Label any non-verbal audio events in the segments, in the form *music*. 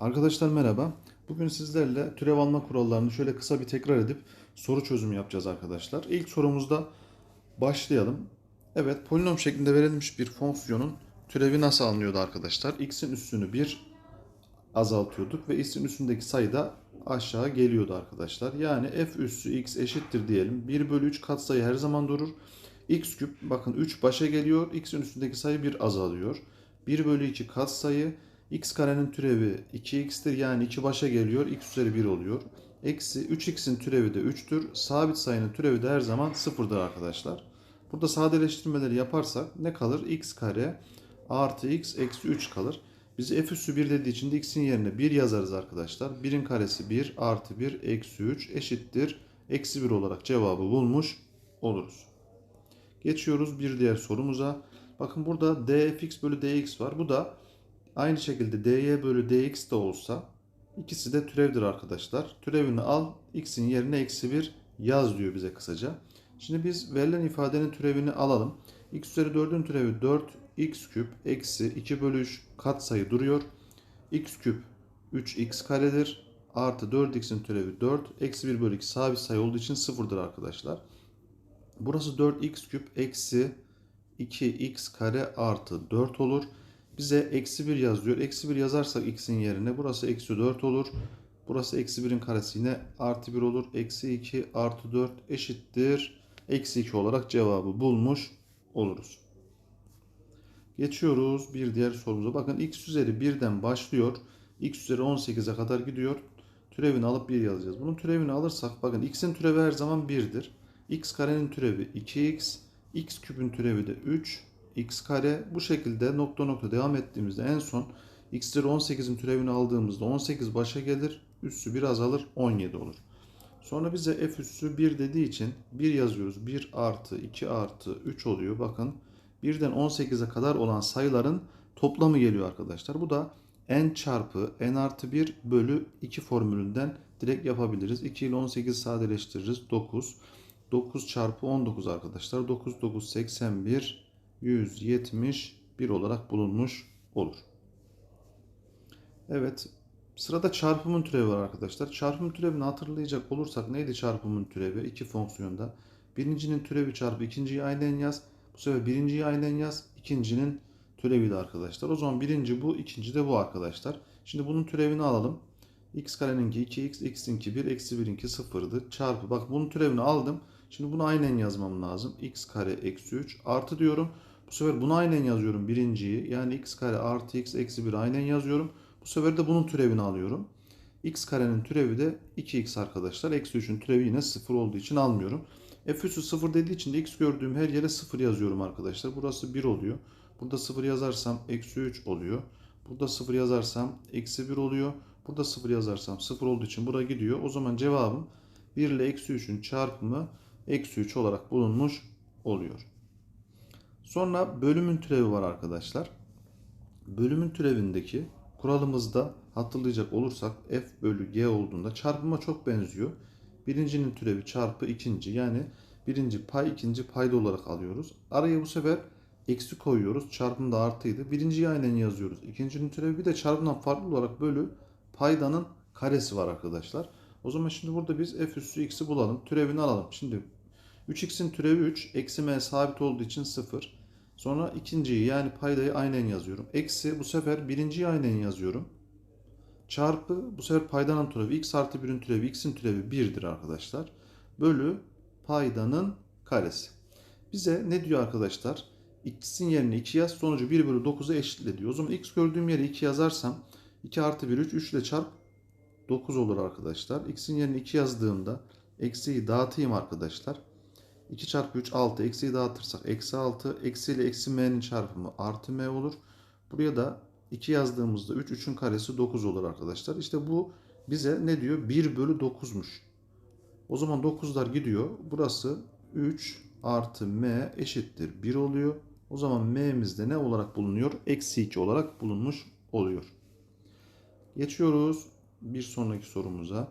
Arkadaşlar merhaba. Bugün sizlerle türev alma kurallarını şöyle kısa bir tekrar edip soru çözümü yapacağız arkadaşlar. İlk sorumuzda başlayalım. Evet, polinom şeklinde verilmiş bir fonksiyonun türevi nasıl alınıyordu arkadaşlar? x'in üstünü 1 azaltıyorduk ve x'in üstündeki sayı da aşağı geliyordu arkadaşlar. Yani f üssü x eşittir diyelim. 1 bölü 3 katsayı her zaman durur. x küp bakın 3 başa geliyor. x'in üstündeki sayı 1 azalıyor. 1 bölü 2 katsayı x karenin türevi 2x'tir yani 2 başa geliyor. x üzeri 1 oluyor. Eksi 3x'in türevi de 3'tür. Sabit sayının türevi de her zaman 0'dır arkadaşlar. Burada sadeleştirmeleri yaparsak ne kalır? x kare artı x eksi 3 kalır. Biz f üssü 1 dediği için de x'in yerine 1 yazarız arkadaşlar. 1'in karesi 1 artı 1 eksi 3 eşittir. Eksi 1 olarak cevabı bulmuş oluruz. Geçiyoruz bir diğer sorumuza. Bakın burada dfx bölü dx var. Bu da aynı şekilde dy bölü dx de olsa ikisi de türevdir arkadaşlar. Türevini al x'in yerine eksi 1 yaz diyor bize kısaca. Şimdi biz verilen ifadenin türevini alalım. x üzeri 4'ün türevi 4 x küp eksi 2 bölü 3 katsayı duruyor. x küp 3x karedir. Artı 4x'in türevi 4. Eksi 1 bölü 2 sabit sayı olduğu için sıfırdır arkadaşlar. Burası 4x küp eksi 2x kare artı 4 olur. Bize eksi 1 yazıyor. Eksi 1 yazarsak x'in yerine burası eksi 4 olur. Burası eksi 1'in karesi yine artı 1 olur. Eksi 2 artı 4 eşittir. Eksi 2 olarak cevabı bulmuş oluruz. Geçiyoruz bir diğer sorumuza. Bakın x üzeri 1'den başlıyor. x üzeri 18'e kadar gidiyor. Türevini alıp 1 yazacağız. Bunun türevini alırsak bakın x'in türevi her zaman 1'dir. x karenin türevi 2x. x küpün türevi de 3. x kare bu şekilde nokta nokta devam ettiğimizde en son x üzeri 18'in türevini aldığımızda 18 başa gelir. Üssü 1 azalır 17 olur. Sonra bize f üssü 1 dediği için 1 yazıyoruz. 1 artı 2 artı 3 oluyor. Bakın 1'den 18'e kadar olan sayıların toplamı geliyor arkadaşlar. Bu da n çarpı n artı 1 bölü 2 formülünden direkt yapabiliriz. 2 ile 18 sadeleştiririz. 9. 9 çarpı 19 arkadaşlar. 9, 9, 81, 171 olarak bulunmuş olur. Evet. Sırada çarpımın türevi var arkadaşlar. Çarpım türevini hatırlayacak olursak neydi çarpımın türevi? İki fonksiyonda. Birincinin türevi çarpı ikinciyi aynen yaz. Bu sefer birinciyi aynen yaz. ikincinin türevi de arkadaşlar. O zaman birinci bu, ikinci de bu arkadaşlar. Şimdi bunun türevini alalım. x kareninki 2x, x'inki 1, eksi 1'inki 0'dı. Çarpı. Bak bunun türevini aldım. Şimdi bunu aynen yazmam lazım. x kare eksi 3 artı diyorum. Bu sefer bunu aynen yazıyorum birinciyi. Yani x kare artı x eksi 1 aynen yazıyorum. Bu sefer de bunun türevini alıyorum. x karenin türevi de 2x arkadaşlar. Eksi 3'ün türevi yine 0 olduğu için almıyorum. f üssü 0 dediği için de x gördüğüm her yere 0 yazıyorum arkadaşlar. Burası 1 oluyor. Burada 0 yazarsam eksi 3 oluyor. Burada 0 yazarsam eksi 1 oluyor. Burada 0 yazarsam 0 olduğu için buraya gidiyor. O zaman cevabım 1 ile eksi 3'ün çarpımı eksi 3 olarak bulunmuş oluyor. Sonra bölümün türevi var arkadaşlar. Bölümün türevindeki kuralımızda hatırlayacak olursak f bölü g olduğunda çarpıma çok benziyor. Birincinin türevi çarpı ikinci yani birinci pay ikinci payda olarak alıyoruz. Araya bu sefer eksi koyuyoruz. Çarpım da artıydı. Birinciyi aynen yazıyoruz. İkincinin türevi bir de çarpımdan farklı olarak bölü paydanın karesi var arkadaşlar. O zaman şimdi burada biz f üssü x'i bulalım. Türevini alalım. Şimdi 3x'in türevi 3. Eksi m sabit olduğu için 0. Sonra ikinciyi yani paydayı aynen yazıyorum. Eksi bu sefer birinciyi aynen yazıyorum. Çarpı bu sefer paydanın türevi x artı 1'in türevi x'in türevi 1'dir arkadaşlar. Bölü paydanın karesi. Bize ne diyor arkadaşlar? x'in yerine 2 yaz sonucu 1 bölü 9'a eşitle diyor. O zaman x gördüğüm yere 2 yazarsam 2 artı 1 3 3 ile çarp 9 olur arkadaşlar. x'in yerine 2 yazdığımda eksiyi dağıtayım arkadaşlar. 2 çarpı 3 6. Eksiyi dağıtırsak eksi 6. Eksi ile eksi m'nin çarpımı artı m olur. Buraya da 2 yazdığımızda 3. 3'ün karesi 9 olur arkadaşlar. İşte bu bize ne diyor? 1 bölü 9'muş. O zaman 9'lar gidiyor. Burası 3 artı m eşittir 1 oluyor. O zaman m'mizde ne olarak bulunuyor? Eksi 2 olarak bulunmuş oluyor. Geçiyoruz bir sonraki sorumuza.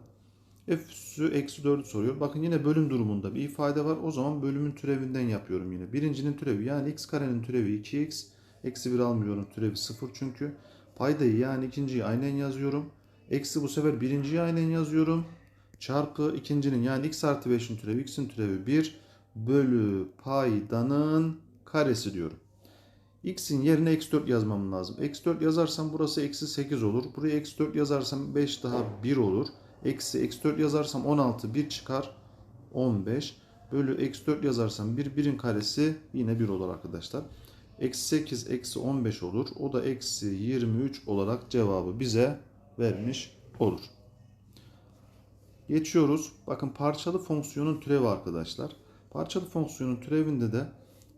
F eksi 4'ü soruyor. Bakın yine bölüm durumunda bir ifade var. O zaman bölümün türevinden yapıyorum yine. Birincinin türevi yani x karenin türevi 2x. Eksi 1 almıyorum. Türevi 0 çünkü. Paydayı yani ikinciyi aynen yazıyorum. Eksi bu sefer birinciyi aynen yazıyorum. Çarpı ikincinin yani x artı 5'in türevi x'in türevi 1 bölü paydanın karesi diyorum. x'in yerine eksi 4 yazmam lazım. Eksi 4 yazarsam burası eksi 8 olur. Buraya eksi 4 yazarsam 5 daha 1 olur. Eksi eksi 4 yazarsam 16 1 çıkar 15 bölü eksi 4 yazarsam 1 1'in karesi yine 1 olur arkadaşlar. Eksi 8 eksi 15 olur. O da eksi 23 olarak cevabı bize vermiş olur. Geçiyoruz. Bakın parçalı fonksiyonun türevi arkadaşlar. Parçalı fonksiyonun türevinde de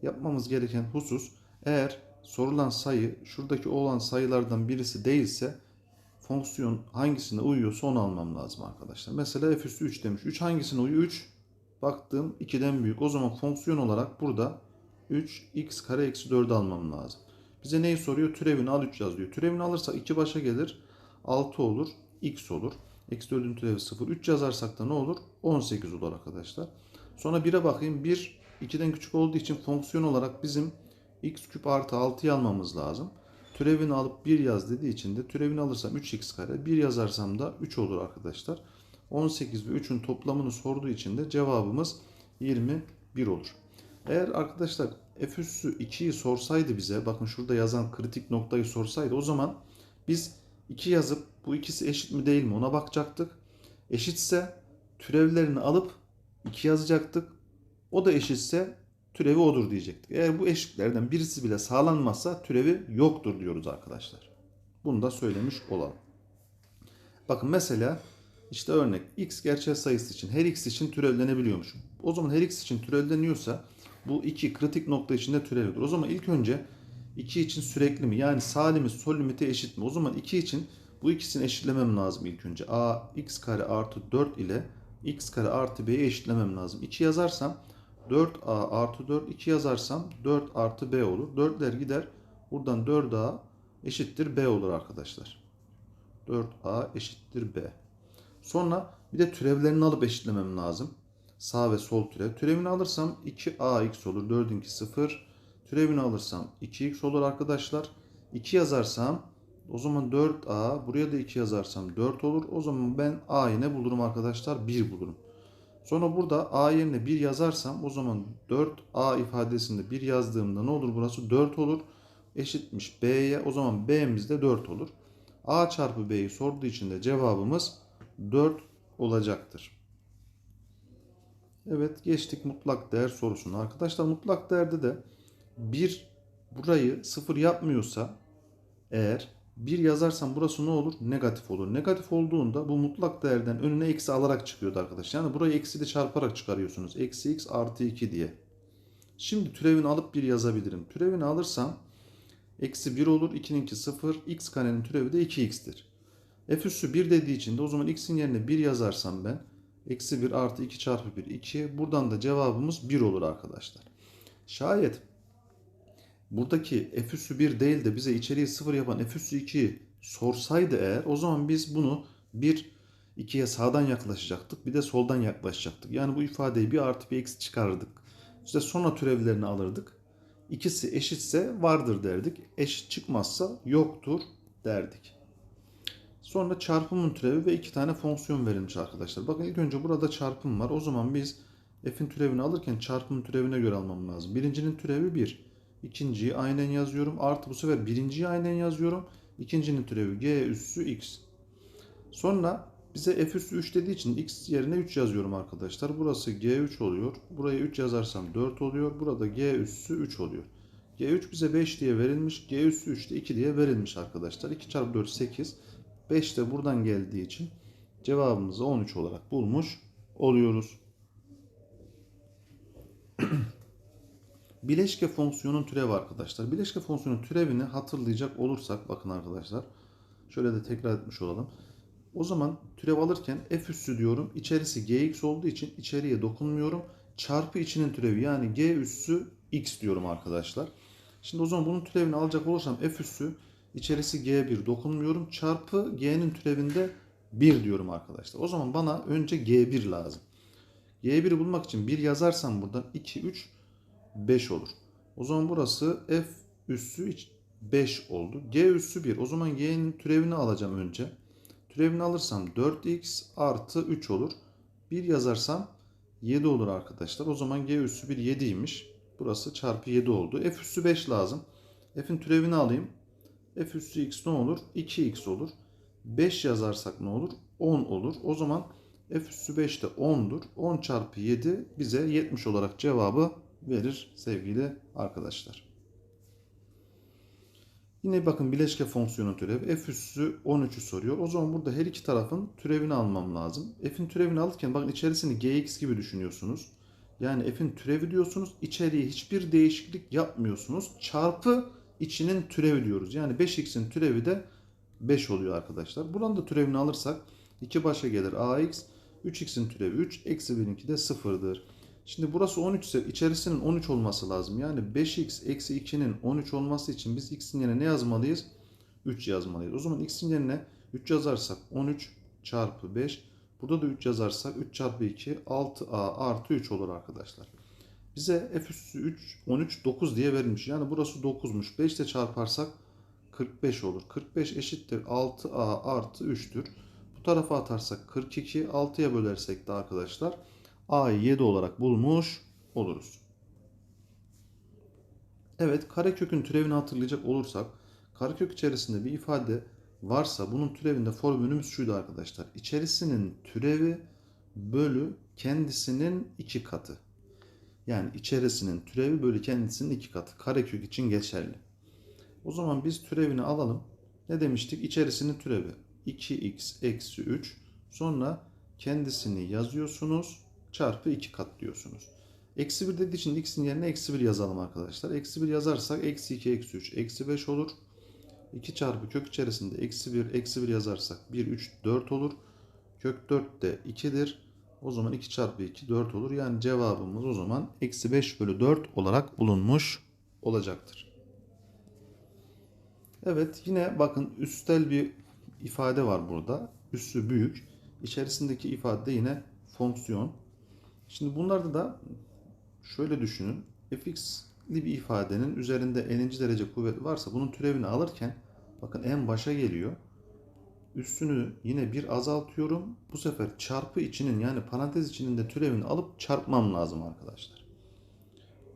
yapmamız gereken husus eğer sorulan sayı şuradaki olan sayılardan birisi değilse fonksiyon hangisine uyuyorsa onu almam lazım arkadaşlar. Mesela f üstü 3 demiş. 3 hangisine uyuyor? 3 baktım 2'den büyük. O zaman fonksiyon olarak burada 3 x kare eksi 4'ü almam lazım. Bize neyi soruyor? Türevini al 3 yaz diyor. Türevini alırsak 2 başa gelir. 6 olur. x olur. Eksi 4'ün türevi 0. 3 yazarsak da ne olur? 18 olur arkadaşlar. Sonra 1'e bakayım. 1 2'den küçük olduğu için fonksiyon olarak bizim x küp artı 6'yı almamız lazım. Türevini alıp 1 yaz dediği için de türevini alırsam 3x kare. 1 yazarsam da 3 olur arkadaşlar. 18 ve 3'ün toplamını sorduğu için de cevabımız 21 olur. Eğer arkadaşlar f üssü 2'yi sorsaydı bize bakın şurada yazan kritik noktayı sorsaydı o zaman biz 2 yazıp bu ikisi eşit mi değil mi ona bakacaktık. Eşitse türevlerini alıp 2 yazacaktık. O da eşitse türevi odur diyecektik. Eğer bu eşitlerden birisi bile sağlanmazsa türevi yoktur diyoruz arkadaşlar. Bunu da söylemiş olalım. Bakın mesela işte örnek x gerçel sayısı için her x için türevlenebiliyormuş. O zaman her x için türevleniyorsa bu iki kritik nokta içinde türevidir. O zaman ilk önce 2 için sürekli mi? Yani sağ limit sol limite eşit mi? O zaman 2 için bu ikisini eşitlemem lazım ilk önce. a x kare artı 4 ile x kare artı b'yi eşitlemem lazım. 2 yazarsam 4a artı 4 2 yazarsam 4 artı b olur. 4'ler gider. Buradan 4a eşittir b olur arkadaşlar. 4a eşittir b. Sonra bir de türevlerini alıp eşitlemem lazım. Sağ ve sol türev. Türevini alırsam 2ax olur. 4'ünki 0. Türevini alırsam 2x olur arkadaşlar. 2 yazarsam o zaman 4a. Buraya da 2 yazarsam 4 olur. O zaman ben a'yı ne bulurum arkadaşlar? 1 bulurum. Sonra burada a yerine 1 yazarsam o zaman 4a ifadesinde 1 yazdığımda ne olur burası? 4 olur. Eşitmiş b'ye. O zaman b'miz de 4 olur. a çarpı b'yi sorduğu için de cevabımız 4 olacaktır. Evet geçtik mutlak değer sorusuna. Arkadaşlar mutlak değerde de 1 burayı 0 yapmıyorsa eğer 1 yazarsam burası ne olur? Negatif olur. Negatif olduğunda bu mutlak değerden önüne eksi alarak çıkıyordu arkadaşlar. Yani burayı eksi de çarparak çıkarıyorsunuz. Eksi x artı 2 diye. Şimdi türevini alıp 1 yazabilirim. Türevini alırsam eksi 1 olur. 2'ninki 0. x karenin türevi de 2x'tir. F üssü 1 dediği için de o zaman x'in yerine 1 yazarsam ben eksi 1 artı 2 çarpı 1 2. Buradan da cevabımız 1 olur arkadaşlar. Şayet buradaki f üssü 1 değil de bize içeriği 0 yapan f üssü 2'yi sorsaydı eğer o zaman biz bunu 1 2'ye sağdan yaklaşacaktık bir de soldan yaklaşacaktık. Yani bu ifadeyi bir artı bir eksi çıkarırdık. İşte sonra türevlerini alırdık. İkisi eşitse vardır derdik. Eşit çıkmazsa yoktur derdik. Sonra çarpımın türevi ve iki tane fonksiyon verilmiş arkadaşlar. Bakın ilk önce burada çarpım var. O zaman biz f'in türevini alırken çarpımın türevine göre almam lazım. Birincinin türevi 1. İkinciyi aynen yazıyorum. Artı bu sefer birinciyi aynen yazıyorum. İkincinin türevi g üssü x. Sonra bize f üssü 3 dediği için x yerine 3 yazıyorum arkadaşlar. Burası g3 oluyor. Buraya 3 yazarsam 4 oluyor. Burada g üssü 3 oluyor. G3 bize 5 diye verilmiş. G üssü 3 de 2 diye verilmiş arkadaşlar. 2 çarpı 4 8. 5 de buradan geldiği için cevabımızı 13 olarak bulmuş oluyoruz. *clears throat* Bileşke fonksiyonun türevi arkadaşlar. Bileşke fonksiyonun türevini hatırlayacak olursak bakın arkadaşlar. Şöyle de tekrar etmiş olalım. O zaman türev alırken f üssü diyorum. İçerisi gx olduğu için içeriye dokunmuyorum. Çarpı içinin türevi yani g üssü x diyorum arkadaşlar. Şimdi o zaman bunun türevini alacak olursam f üssü içerisi g1 dokunmuyorum. Çarpı g'nin türevinde 1 diyorum arkadaşlar. O zaman bana önce g1 lazım. g1'i bulmak için 1 yazarsam buradan 2, 3, 5 olur. O zaman burası f üssü 5 oldu. G üssü 1. O zaman G'nin türevini alacağım önce. Türevini alırsam 4x artı 3 olur. 1 yazarsam 7 olur arkadaşlar. O zaman G üssü 1 7'ymiş. Burası çarpı 7 oldu. F üssü 5 lazım. F'in türevini alayım. F üssü x ne olur? 2x olur. 5 yazarsak ne olur? 10 olur. O zaman F üssü 5 de 10'dur. 10 çarpı 7 bize 70 olarak cevabı verir sevgili arkadaşlar. Yine bakın bileşke fonksiyonu türevi f üssü 13'ü soruyor. O zaman burada her iki tarafın türevini almam lazım. F'in türevini alırken bakın içerisini gx gibi düşünüyorsunuz. Yani f'in türevi diyorsunuz. içeriye hiçbir değişiklik yapmıyorsunuz. Çarpı içinin türevi diyoruz. Yani 5x'in türevi de 5 oluyor arkadaşlar. Buranın da türevini alırsak 2 başa gelir ax. 3x'in türevi 3. Eksi 1'inki de 0'dır. Şimdi burası 13 ise içerisinin 13 olması lazım. Yani 5x eksi 2'nin 13 olması için biz x'in yerine ne yazmalıyız? 3 yazmalıyız. O zaman x'in yerine 3 yazarsak 13 çarpı 5. Burada da 3 yazarsak 3 çarpı 2 6a artı 3 olur arkadaşlar. Bize f üssü 3 13 9 diye verilmiş. Yani burası 9'muş. 5 ile çarparsak 45 olur. 45 eşittir 6a artı 3'tür. Bu tarafa atarsak 42 6'ya bölersek de arkadaşlar a'yı 7 olarak bulmuş oluruz. Evet karekökün türevini hatırlayacak olursak karekök içerisinde bir ifade varsa bunun türevinde formülümüz şuydu arkadaşlar. İçerisinin türevi bölü kendisinin iki katı. Yani içerisinin türevi bölü kendisinin iki katı. Karekök için geçerli. O zaman biz türevini alalım. Ne demiştik? İçerisinin türevi 2x eksi 3. Sonra kendisini yazıyorsunuz çarpı 2 katlıyorsunuz. Eksi 1 dediği için x'in yerine eksi 1 yazalım arkadaşlar. Eksi 1 yazarsak eksi 2 eksi 3 eksi 5 olur. 2 çarpı kök içerisinde eksi 1 eksi 1 yazarsak 1 3 4 olur. Kök 4 de 2'dir. O zaman 2 çarpı 2 4 olur. Yani cevabımız o zaman eksi 5 bölü 4 olarak bulunmuş olacaktır. Evet yine bakın üstel bir ifade var burada. Üssü büyük. İçerisindeki ifade yine fonksiyon. Şimdi bunlarda da şöyle düşünün. fx'li bir ifadenin üzerinde n'inci derece kuvvet varsa bunun türevini alırken bakın en başa geliyor. Üstünü yine bir azaltıyorum. Bu sefer çarpı içinin yani parantez içinin de türevini alıp çarpmam lazım arkadaşlar.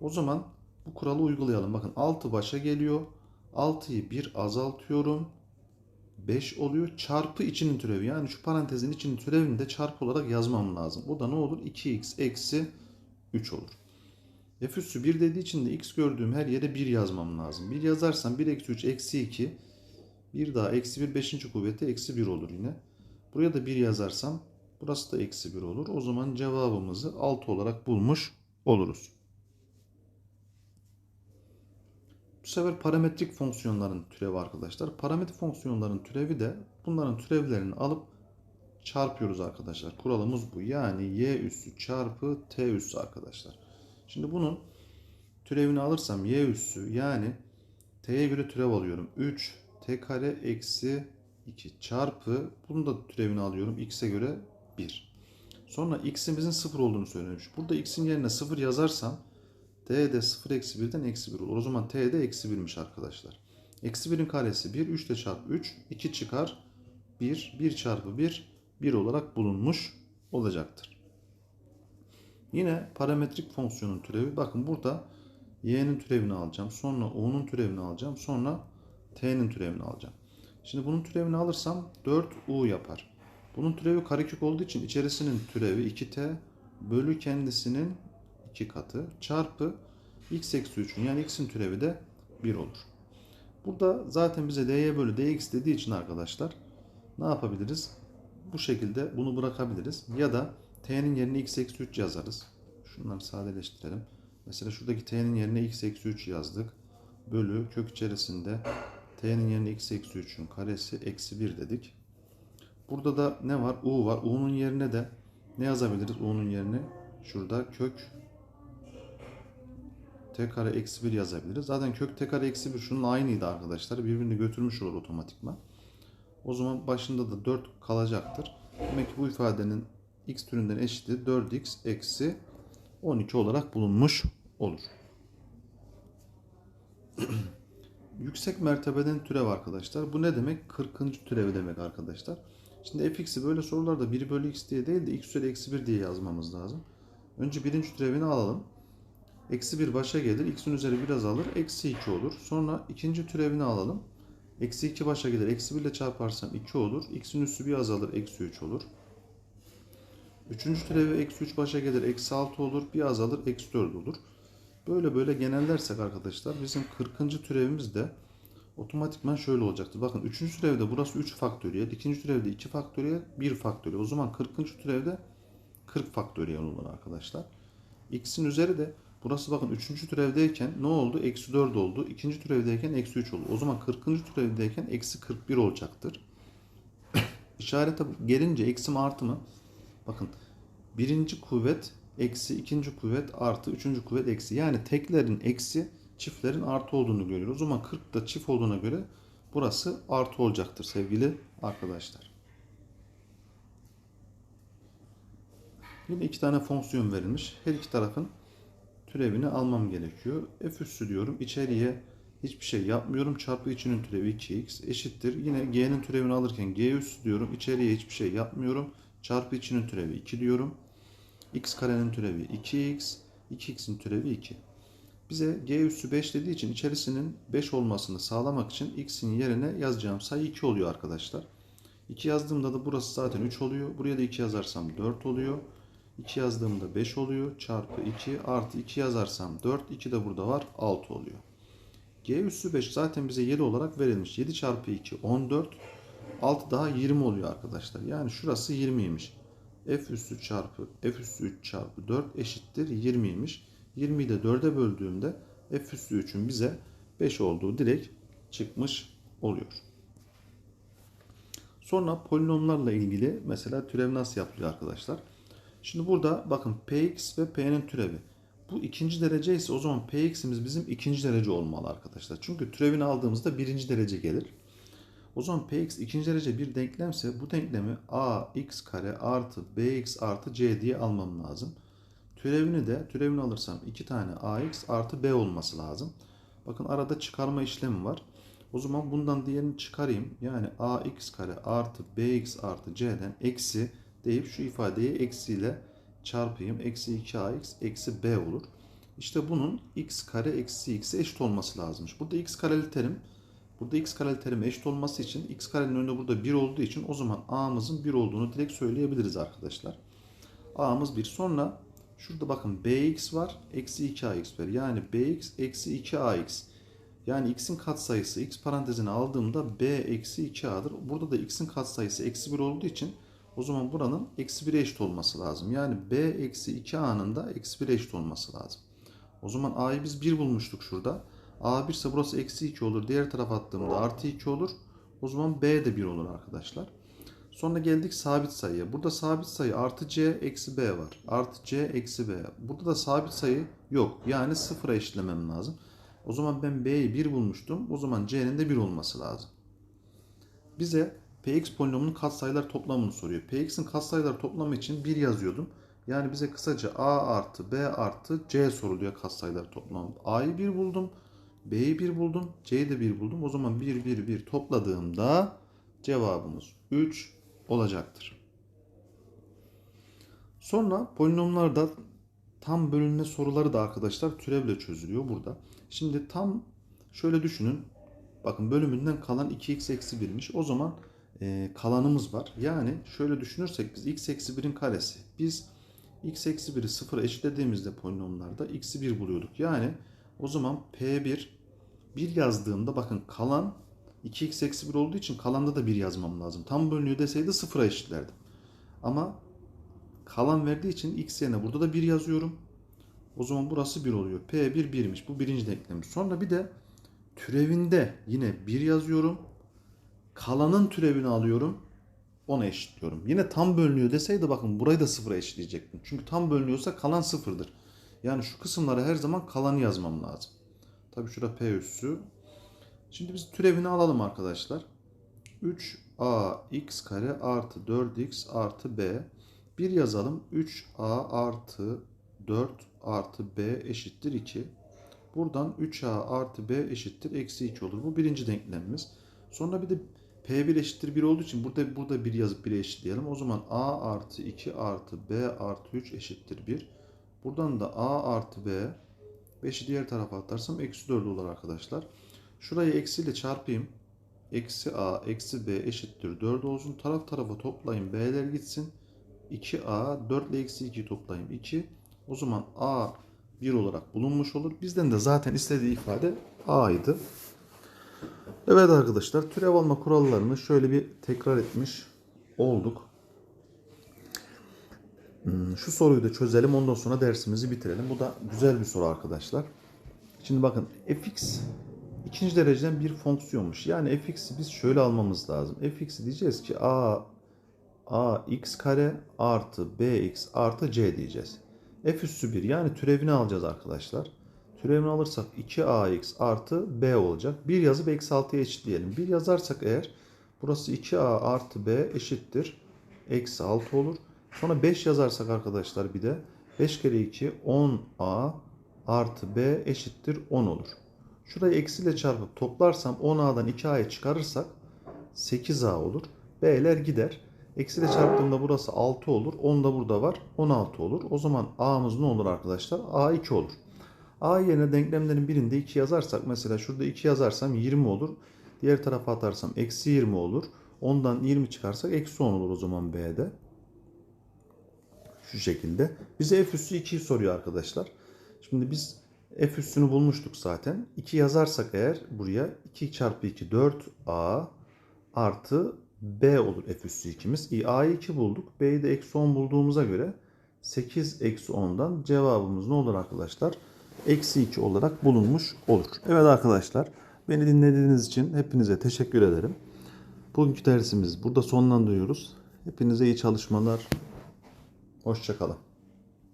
O zaman bu kuralı uygulayalım. Bakın 6 başa geliyor. 6'yı bir azaltıyorum. 5 oluyor. Çarpı içinin türevi. Yani şu parantezin içinin türevini de çarpı olarak yazmam lazım. O da ne olur? 2x eksi 3 olur. F üssü 1 dediği için de x gördüğüm her yere 1 yazmam lazım. 1 yazarsam 1 eksi 3 eksi 2. Bir daha eksi 1 5. kuvveti eksi 1 olur yine. Buraya da 1 yazarsam burası da eksi 1 olur. O zaman cevabımızı 6 olarak bulmuş oluruz. Bu sefer parametrik fonksiyonların türevi arkadaşlar. Parametrik fonksiyonların türevi de bunların türevlerini alıp çarpıyoruz arkadaşlar. Kuralımız bu. Yani y üssü çarpı t üssü arkadaşlar. Şimdi bunun türevini alırsam y üssü yani t'ye göre türev alıyorum. 3 t kare eksi 2 çarpı bunu da türevini alıyorum. x'e göre 1. Sonra x'imizin 0 olduğunu söylemiş. Burada x'in yerine 0 yazarsam d de 0 eksi 1'den eksi 1 olur. O zaman t de eksi 1'miş arkadaşlar. Eksi 1'in karesi 1. 3 ile çarp 3. 2 çıkar. 1. 1 çarpı 1. 1 olarak bulunmuş olacaktır. Yine parametrik fonksiyonun türevi. Bakın burada y'nin türevini alacağım. Sonra o'nun türevini alacağım. Sonra t'nin türevini alacağım. Şimdi bunun türevini alırsam 4u yapar. Bunun türevi karekök olduğu için içerisinin türevi 2t bölü kendisinin 2 katı çarpı x eksi 3'ün yani x'in türevi de 1 olur. Burada zaten bize dy bölü dx dediği için arkadaşlar ne yapabiliriz? Bu şekilde bunu bırakabiliriz. Ya da t'nin yerine x eksi 3 yazarız. Şunları sadeleştirelim. Mesela şuradaki t'nin yerine x eksi 3 yazdık. Bölü kök içerisinde t'nin yerine x eksi 3'ün karesi eksi 1 dedik. Burada da ne var? u var. u'nun yerine de ne yazabiliriz? u'nun yerine şurada kök t kare eksi 1 yazabiliriz. Zaten kök t kare eksi 1 şunun aynıydı arkadaşlar. Birbirini götürmüş olur otomatikman. O zaman başında da 4 kalacaktır. Demek ki bu ifadenin x türünden eşiti 4x eksi 12 olarak bulunmuş olur. *clears throat* yüksek mertebeden türev arkadaşlar. Bu ne demek? 40. türevi demek arkadaşlar. Şimdi fx'i böyle sorularda 1 bölü x diye değil de x üzeri eksi 1 diye yazmamız lazım. Önce birinci türevini alalım. Eksi 1 başa gelir. x'in üzeri biraz alır. Eksi 2 olur. Sonra ikinci türevini alalım. Eksi 2 başa gelir. Eksi 1 ile çarparsam 2 olur. x'in üssü bir azalır. Eksi 3 olur. Üçüncü türevi eksi 3 başa gelir. Eksi 6 olur. Bir azalır. Eksi 4 olur. Böyle böyle genellersek arkadaşlar bizim 40. türevimiz de otomatikman şöyle olacaktır. Bakın 3. türevde burası 3 faktöriyel. 2. türevde 2 faktöriyel. 1 faktöriyel. O zaman 40. türevde 40 faktöriyel olur arkadaşlar. X'in üzeri de burası bakın 3. türevdeyken ne oldu? Eksi 4 oldu. 2. türevdeyken eksi 3 oldu. O zaman 40. türevdeyken eksi 41 olacaktır. *coughs* İşarete gelince eksi mi artı mı? Bakın birinci kuvvet eksi ikinci kuvvet artı üçüncü kuvvet eksi. Yani teklerin eksi çiftlerin artı olduğunu görüyoruz. O zaman 40 da çift olduğuna göre burası artı olacaktır sevgili arkadaşlar. Yine iki tane fonksiyon verilmiş. Her iki tarafın türevini almam gerekiyor. F üssü diyorum. İçeriye hiçbir şey yapmıyorum. Çarpı içinin türevi 2x eşittir. Yine g'nin türevini alırken g üssü diyorum. İçeriye hiçbir şey yapmıyorum. Çarpı içinin türevi 2 diyorum. x karenin türevi 2x. 2x'in türevi 2. Bize g üssü 5 dediği için içerisinin 5 olmasını sağlamak için x'in yerine yazacağım sayı 2 oluyor arkadaşlar. 2 yazdığımda da burası zaten 3 oluyor. Buraya da 2 yazarsam 4 oluyor. 2 yazdığımda 5 oluyor. Çarpı 2 artı 2 yazarsam 4. 2 de burada var 6 oluyor. G üssü 5 zaten bize 7 olarak verilmiş. 7 çarpı 2 14. 6 daha 20 oluyor arkadaşlar. Yani şurası 20'ymiş. F üssü çarpı F üssü 3 çarpı 4 eşittir 20'ymiş. 20'yi de 4'e böldüğümde F üssü 3'ün bize 5 olduğu direkt çıkmış oluyor. Sonra polinomlarla ilgili mesela türev nasıl yapılıyor arkadaşlar? Şimdi burada bakın Px ve P'nin türevi. Bu ikinci derece ise o zaman Px'imiz bizim ikinci derece olmalı arkadaşlar. Çünkü türevini aldığımızda birinci derece gelir. O zaman Px ikinci derece bir denklemse bu denklemi ax kare artı bx artı c diye almam lazım. Türevini de türevini alırsam iki tane ax artı b olması lazım. Bakın arada çıkarma işlemi var. O zaman bundan diğerini çıkarayım. Yani ax kare artı bx artı c'den eksi deyip şu ifadeyi eksiyle çarpayım. Eksi 2ax eksi b olur. İşte bunun x kare eksi x'e eşit olması lazımmış. Burada x kareli terim Burada x kareli terime eşit olması için x karenin önünde burada 1 olduğu için o zaman a'mızın 1 olduğunu direkt söyleyebiliriz arkadaşlar. a'mız 1. Sonra şurada bakın bx var. Eksi 2ax var. Yani bx eksi 2ax. Yani x'in katsayısı x parantezine aldığımda b eksi 2a'dır. Burada da x'in katsayısı eksi 1 olduğu için o zaman buranın eksi 1'e eşit olması lazım. Yani b eksi 2a'nın da eksi 1'e eşit olması lazım. O zaman a'yı biz 1 bulmuştuk şurada. A1 ise burası eksi 2 olur. Diğer tarafa attığımda artı 2 olur. O zaman B de 1 olur arkadaşlar. Sonra geldik sabit sayıya. Burada sabit sayı artı C eksi B var. Artı C eksi B. Burada da sabit sayı yok. Yani sıfıra eşitlemem lazım. O zaman ben B'yi 1 bulmuştum. O zaman C'nin de 1 olması lazım. Bize Px polinomunun katsayılar toplamını soruyor. Px'in katsayılar toplamı için 1 yazıyordum. Yani bize kısaca A artı B artı C soruluyor katsayılar toplamı. A'yı 1 buldum. B'yi 1 buldum. C'yi de 1 buldum. O zaman 1, 1, 1 topladığımda cevabımız 3 olacaktır. Sonra polinomlarda tam bölünme soruları da arkadaşlar türevle çözülüyor burada. Şimdi tam şöyle düşünün. Bakın bölümünden kalan 2x eksi 1'miş. O zaman e, kalanımız var. Yani şöyle düşünürsek biz x eksi 1'in karesi. Biz x eksi 1'i sıfıra eşitlediğimizde polinomlarda x'i 1 buluyorduk. Yani o zaman P1 1 yazdığımda bakın kalan 2x eksi 1 olduğu için kalanda da 1 yazmam lazım. Tam bölünüyor deseydi sıfıra eşitlerdim. Ama kalan verdiği için x yerine burada da 1 yazıyorum. O zaman burası 1 oluyor. P1 1'miş. Bu birinci denklemi. Sonra bir de türevinde yine 1 yazıyorum. Kalanın türevini alıyorum. Ona eşitliyorum. Yine tam bölünüyor deseydi bakın burayı da sıfıra eşitleyecektim. Çünkü tam bölünüyorsa kalan sıfırdır. Yani şu kısımlara her zaman kalanı yazmam lazım. Tabii şurada P üssü. Şimdi biz türevini alalım arkadaşlar. 3a x kare artı 4x artı b. Bir yazalım. 3a artı 4 artı b eşittir 2. Buradan 3a artı b eşittir eksi 2 olur. Bu birinci denklemimiz. Sonra bir de p1 eşittir 1 olduğu için burada burada 1 yazıp 1'e eşitleyelim. O zaman a artı 2 artı b artı 3 eşittir 1. Buradan da a artı b 5'i diğer tarafa atarsam eksi 4 olur arkadaşlar. Şurayı eksiyle çarpayım. Eksi a eksi b eşittir 4 olsun. Taraf tarafa toplayın b'ler gitsin. 2a 4 ile eksi 2'yi toplayayım 2. O zaman a 1 olarak bulunmuş olur. Bizden de zaten istediği ifade a'ydı. Evet arkadaşlar türev alma kurallarını şöyle bir tekrar etmiş olduk. Hmm, Şu soruyu da çözelim ondan sonra dersimizi bitirelim. Bu da güzel bir soru arkadaşlar. Şimdi bakın fx ikinci dereceden bir fonksiyonmuş. Yani fx'i biz şöyle almamız lazım. fx'i diyeceğiz ki a a x kare artı bx artı c diyeceğiz. f üssü 1 yani türevini alacağız arkadaşlar. Türevini alırsak 2ax artı b olacak. 1 yazıp eksi 6'ya eşitleyelim. 1 yazarsak eğer burası 2a artı b eşittir. Eksi 6 olur. Sonra 5 yazarsak arkadaşlar bir de 5 kere 2 10a artı b eşittir 10 olur. Şurayı eksiyle çarpıp toplarsam 10a'dan 2a'yı çıkarırsak 8a olur. B'ler gider. Eksiyle çarptığımda burası 6 olur. 10 da burada var. 16 olur. O zaman a'mız ne olur arkadaşlar? a 2 olur. A yerine denklemlerin birinde 2 yazarsak mesela şurada 2 yazarsam 20 olur. Diğer tarafa atarsam eksi 20 olur. Ondan 20 çıkarsak eksi 10 olur o zaman B'de. Şu şekilde. Bize f üssü 2'yi soruyor arkadaşlar. Şimdi biz f üssünü bulmuştuk zaten. 2 yazarsak eğer buraya 2 çarpı 2 4a artı b olur f üssü 2'miz. İyi, a'yı 2 bulduk. b'yi de eksi 10 bulduğumuza göre 8 eksi 10'dan cevabımız ne olur arkadaşlar? Eksi 2 olarak bulunmuş olur. Evet arkadaşlar beni dinlediğiniz için hepinize teşekkür ederim. Bugünkü dersimiz burada sonlandırıyoruz. Hepinize iyi çalışmalar. Hoşçakalın.